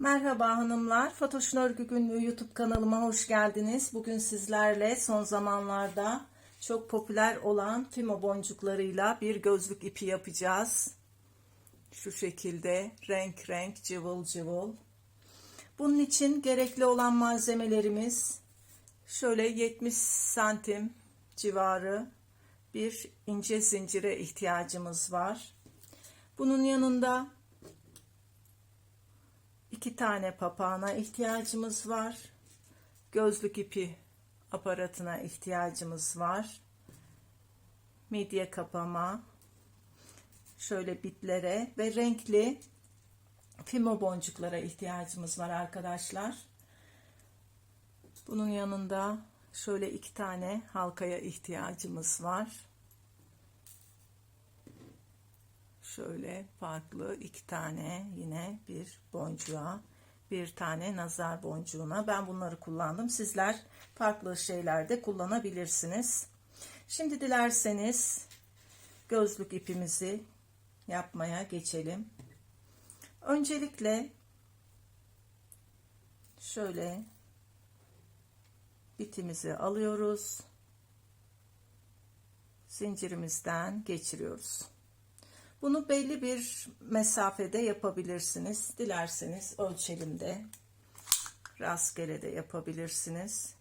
Merhaba hanımlar. Fatoş'un Örgü Günlüğü YouTube kanalıma hoş geldiniz. Bugün sizlerle son zamanlarda çok popüler olan fimo boncuklarıyla bir gözlük ipi yapacağız. Şu şekilde renk renk cıvıl cıvıl. Bunun için gerekli olan malzemelerimiz şöyle 70 santim civarı bir ince zincire ihtiyacımız var. Bunun yanında iki tane papağana ihtiyacımız var. Gözlük ipi aparatına ihtiyacımız var. Midye kapama, şöyle bitlere ve renkli fimo boncuklara ihtiyacımız var arkadaşlar. Bunun yanında şöyle iki tane halkaya ihtiyacımız var. Şöyle farklı iki tane yine bir boncuğa, bir tane nazar boncuğuna. Ben bunları kullandım. Sizler farklı şeylerde kullanabilirsiniz. Şimdi dilerseniz gözlük ipimizi yapmaya geçelim. Öncelikle şöyle bitimizi alıyoruz. Zincirimizden geçiriyoruz. Bunu belli bir mesafede yapabilirsiniz. Dilerseniz ölçelim de rastgele de yapabilirsiniz.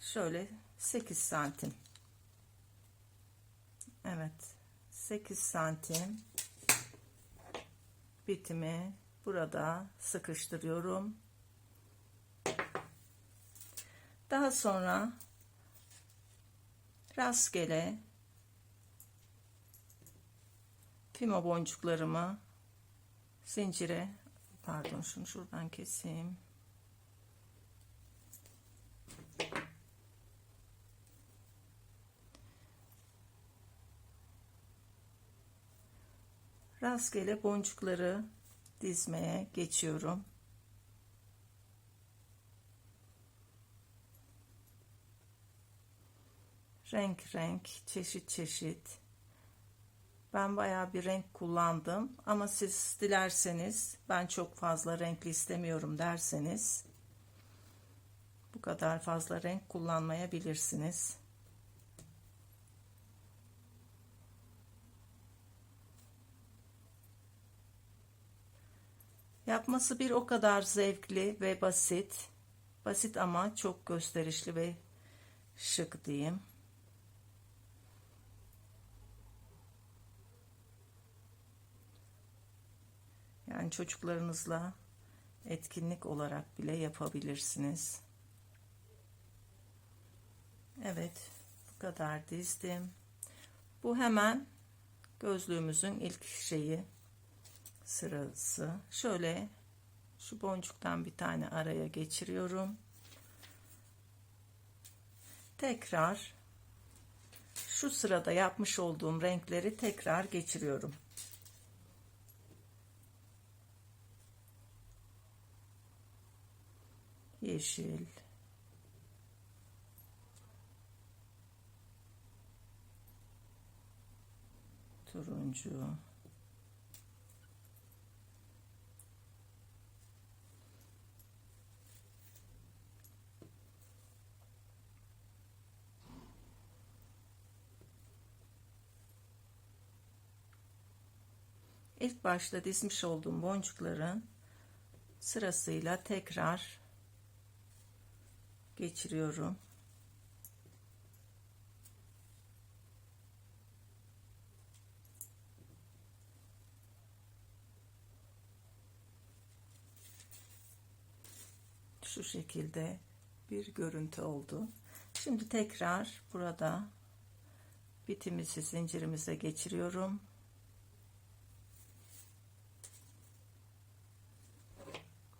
Şöyle 8 santim. Evet 8 santim bitimi burada sıkıştırıyorum. Daha sonra rastgele fimo boncuklarımı zincire pardon şunu şuradan keseyim. Rastgele boncukları dizmeye geçiyorum. Renk renk, çeşit çeşit. Ben bayağı bir renk kullandım ama siz dilerseniz ben çok fazla renkli istemiyorum derseniz bu kadar fazla renk kullanmayabilirsiniz. Yapması bir o kadar zevkli ve basit. Basit ama çok gösterişli ve şık diyeyim. Yani çocuklarınızla etkinlik olarak bile yapabilirsiniz. Evet, bu kadar dizdim. Bu hemen gözlüğümüzün ilk şeyi sırası. Şöyle şu boncuktan bir tane araya geçiriyorum. Tekrar şu sırada yapmış olduğum renkleri tekrar geçiriyorum. Yeşil, turuncu, İlk başta dizmiş olduğum boncukların sırasıyla tekrar geçiriyorum. Şu şekilde bir görüntü oldu. Şimdi tekrar burada bitimizi zincirimize geçiriyorum.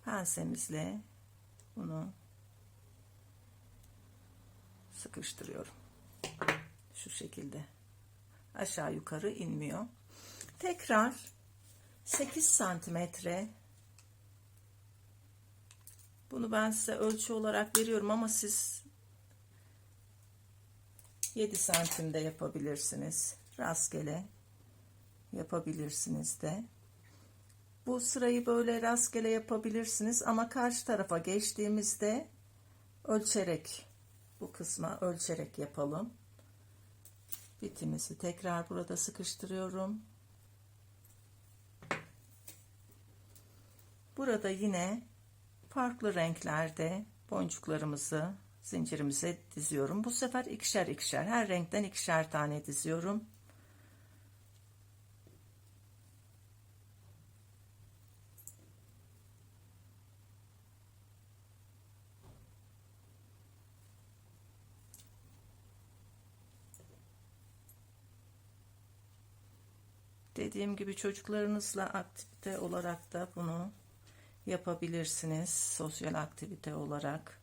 Pensemizle bunu sıkıştırıyorum. Şu şekilde. Aşağı yukarı inmiyor. Tekrar 8 santimetre bunu ben size ölçü olarak veriyorum ama siz 7 santimde yapabilirsiniz. Rastgele yapabilirsiniz de. Bu sırayı böyle rastgele yapabilirsiniz ama karşı tarafa geçtiğimizde ölçerek bu kısma ölçerek yapalım. Bitimizi tekrar burada sıkıştırıyorum. Burada yine farklı renklerde boncuklarımızı zincirimize diziyorum. Bu sefer ikişer ikişer her renkten ikişer tane diziyorum. Dediğim gibi çocuklarınızla aktivite olarak da bunu yapabilirsiniz. Sosyal aktivite olarak.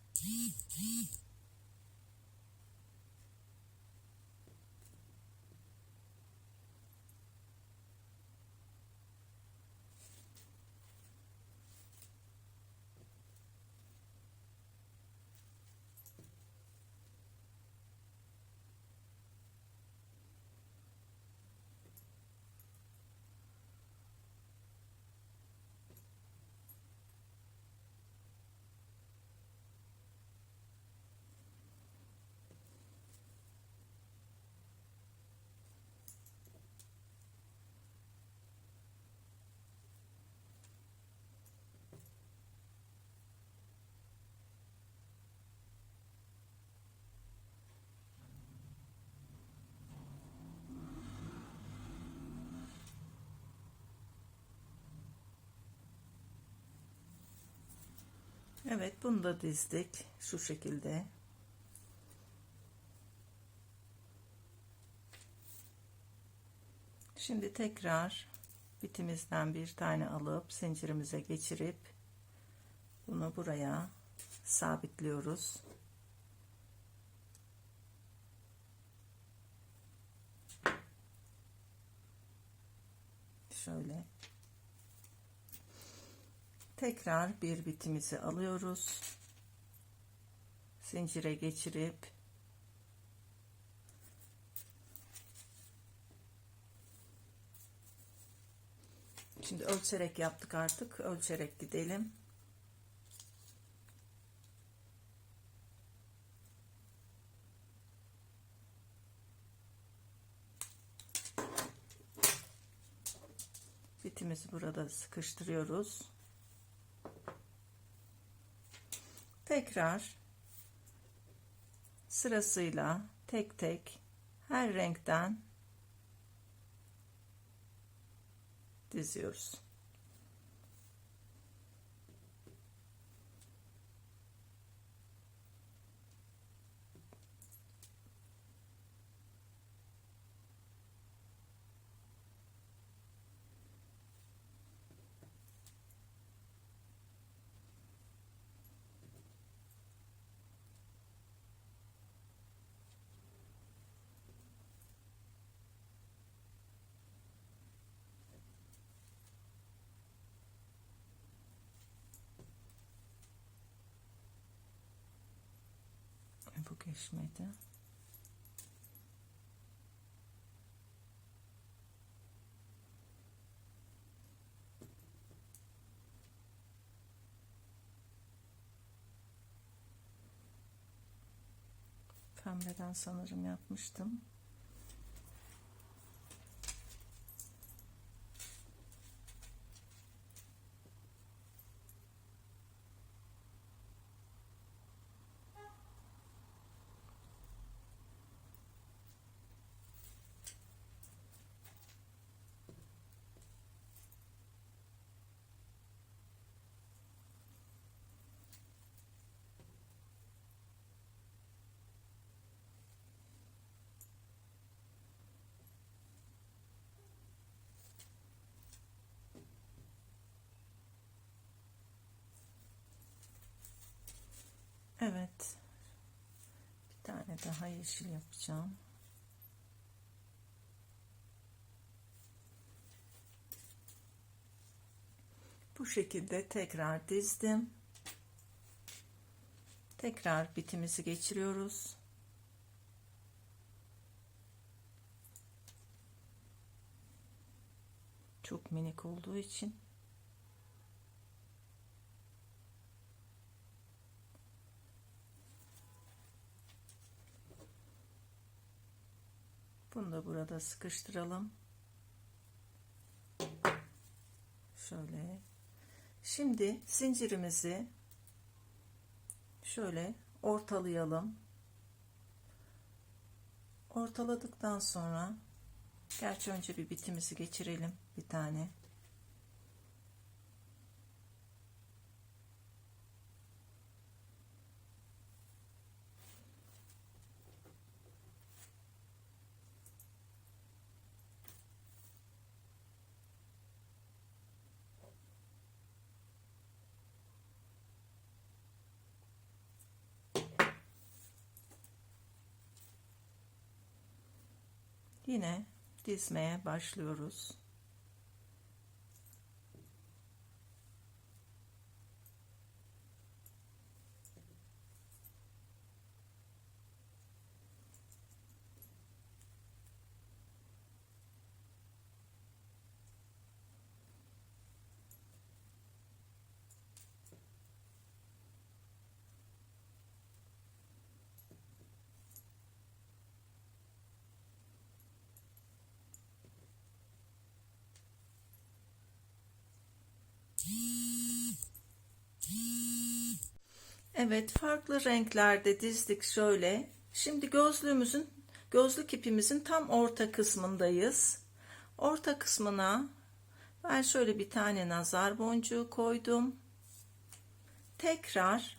Evet bunu da dizdik şu şekilde. Şimdi tekrar bitimizden bir tane alıp zincirimize geçirip bunu buraya sabitliyoruz. Şöyle tekrar bir bitimizi alıyoruz. Zincire geçirip Şimdi ölçerek yaptık artık. Ölçerek gidelim. Bitimizi burada sıkıştırıyoruz. Tekrar sırasıyla tek tek her renkten diziyoruz. Geçmedi. Pembeden sanırım yapmıştım. Evet. Bir tane daha yeşil yapacağım. Bu şekilde tekrar dizdim. Tekrar bitimizi geçiriyoruz. Çok minik olduğu için Bunu da burada sıkıştıralım. Şöyle. Şimdi zincirimizi şöyle ortalayalım. Ortaladıktan sonra gerçi önce bir bitimizi geçirelim bir tane. Yine dizmeye başlıyoruz. Evet, farklı renklerde dizdik şöyle. Şimdi gözlüğümüzün, gözlük ipimizin tam orta kısmındayız. Orta kısmına ben şöyle bir tane nazar boncuğu koydum. Tekrar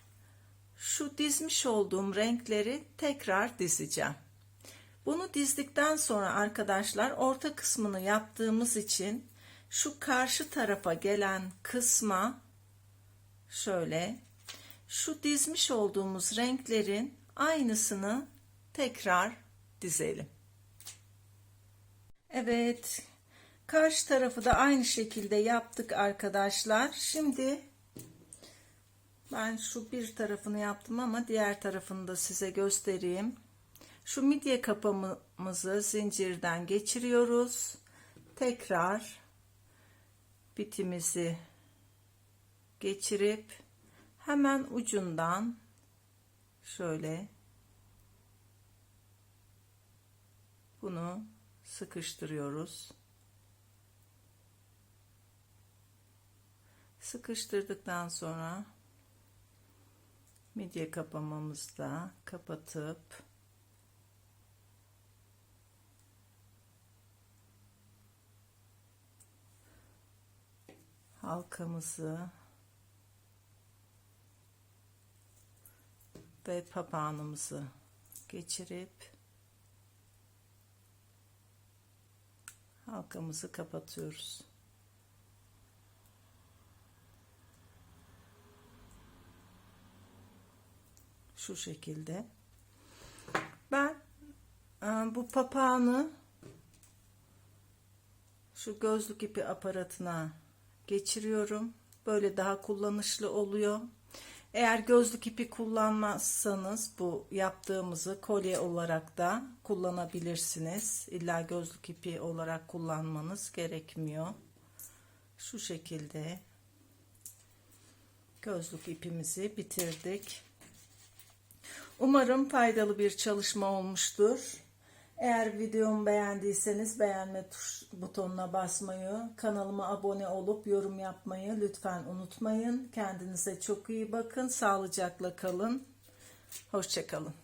şu dizmiş olduğum renkleri tekrar dizeceğim. Bunu dizdikten sonra arkadaşlar orta kısmını yaptığımız için şu karşı tarafa gelen kısma şöyle şu dizmiş olduğumuz renklerin aynısını tekrar dizelim. Evet. Karşı tarafı da aynı şekilde yaptık arkadaşlar. Şimdi ben şu bir tarafını yaptım ama diğer tarafını da size göstereyim. Şu midye kapağımızı zincirden geçiriyoruz. Tekrar bitimizi geçirip hemen ucundan şöyle bunu sıkıştırıyoruz. Sıkıştırdıktan sonra midye kapamamızı da kapatıp halkamızı ve papağanımızı geçirip halkamızı kapatıyoruz. Şu şekilde. Ben e, bu papağanı şu gözlük ipi aparatına geçiriyorum. Böyle daha kullanışlı oluyor. Eğer gözlük ipi kullanmazsanız bu yaptığımızı kolye olarak da kullanabilirsiniz. İlla gözlük ipi olarak kullanmanız gerekmiyor. Şu şekilde gözlük ipimizi bitirdik. Umarım faydalı bir çalışma olmuştur. Eğer videomu beğendiyseniz beğenme tuş butonuna basmayı, kanalıma abone olup yorum yapmayı lütfen unutmayın. Kendinize çok iyi bakın, sağlıcakla kalın. Hoşçakalın.